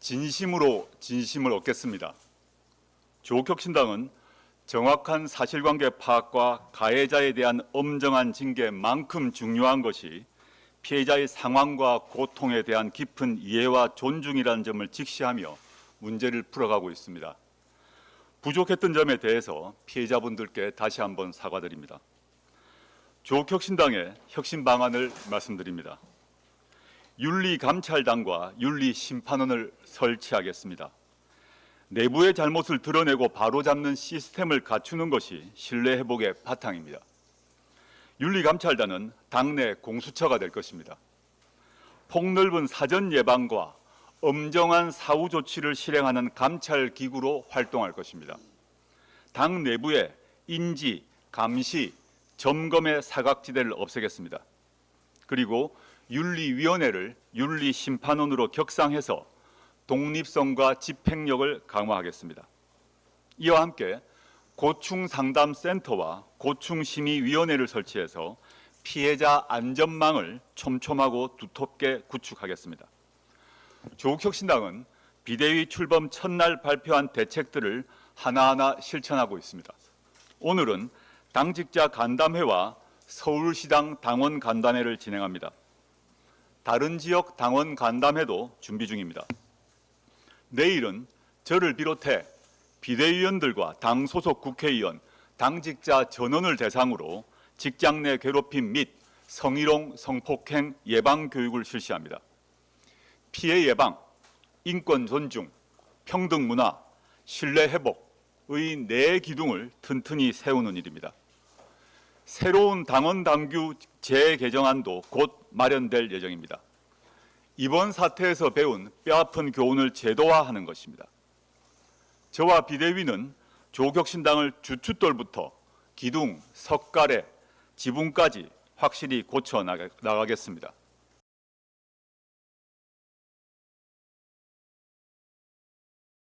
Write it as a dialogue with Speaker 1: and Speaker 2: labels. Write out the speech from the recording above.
Speaker 1: 진심으로 진심을 얻겠습니다. 조국혁신당은 정확한 사실관계 파악과 가해자에 대한 엄정한 징계만큼 중요한 것이 피해자의 상황과 고통에 대한 깊은 이해와 존중이라는 점을 직시하며 문제를 풀어가고 있습니다. 부족했던 점에 대해서 피해자분들께 다시 한번 사과드립니다. 조국혁신당의 혁신 방안을 말씀드립니다. 윤리감찰단과 윤리심판원을 설치하겠습니다. 내부의 잘못을 드러내고 바로잡는 시스템을 갖추는 것이 신뢰 회복의 바탕입니다. 윤리감찰단은 당내 공수처가 될 것입니다. 폭넓은 사전 예방과 엄정한 사후 조치를 실행하는 감찰 기구로 활동할 것입니다. 당 내부의 인지, 감시, 점검의 사각지대를 없애겠습니다. 그리고 윤리위원회를 윤리심판원으로 격상해서 독립성과 집행력을 강화하겠습니다. 이와 함께 고충상담센터와 고충심의위원회를 설치해서 피해자 안전망을 촘촘하고 두텁게 구축하겠습니다. 조국혁신당은 비대위 출범 첫날 발표한 대책들을 하나하나 실천하고 있습니다. 오늘은 당직자 간담회와 서울시당 당원 간담회를 진행합니다. 다른 지역 당원 간담회도 준비 중입니다. 내일은 저를 비롯해 비대위원들과 당 소속 국회의원, 당직자 전원을 대상으로 직장 내 괴롭힘 및 성희롱, 성폭행 예방 교육을 실시합니다. 피해 예방, 인권 존중, 평등 문화, 신뢰 회복의 네 기둥을 튼튼히 세우는 일입니다. 새로운 당원 당규 재개정안도 곧 마련될 예정입니다. 이번 사태에서 배운 뼈아픈 교훈을 제도화하는 것입니다. 저와 비대위는 조국혁신당을 주춧돌부터 기둥, 석가래, 지붕까지 확실히 고쳐 나가- 나가겠습니다.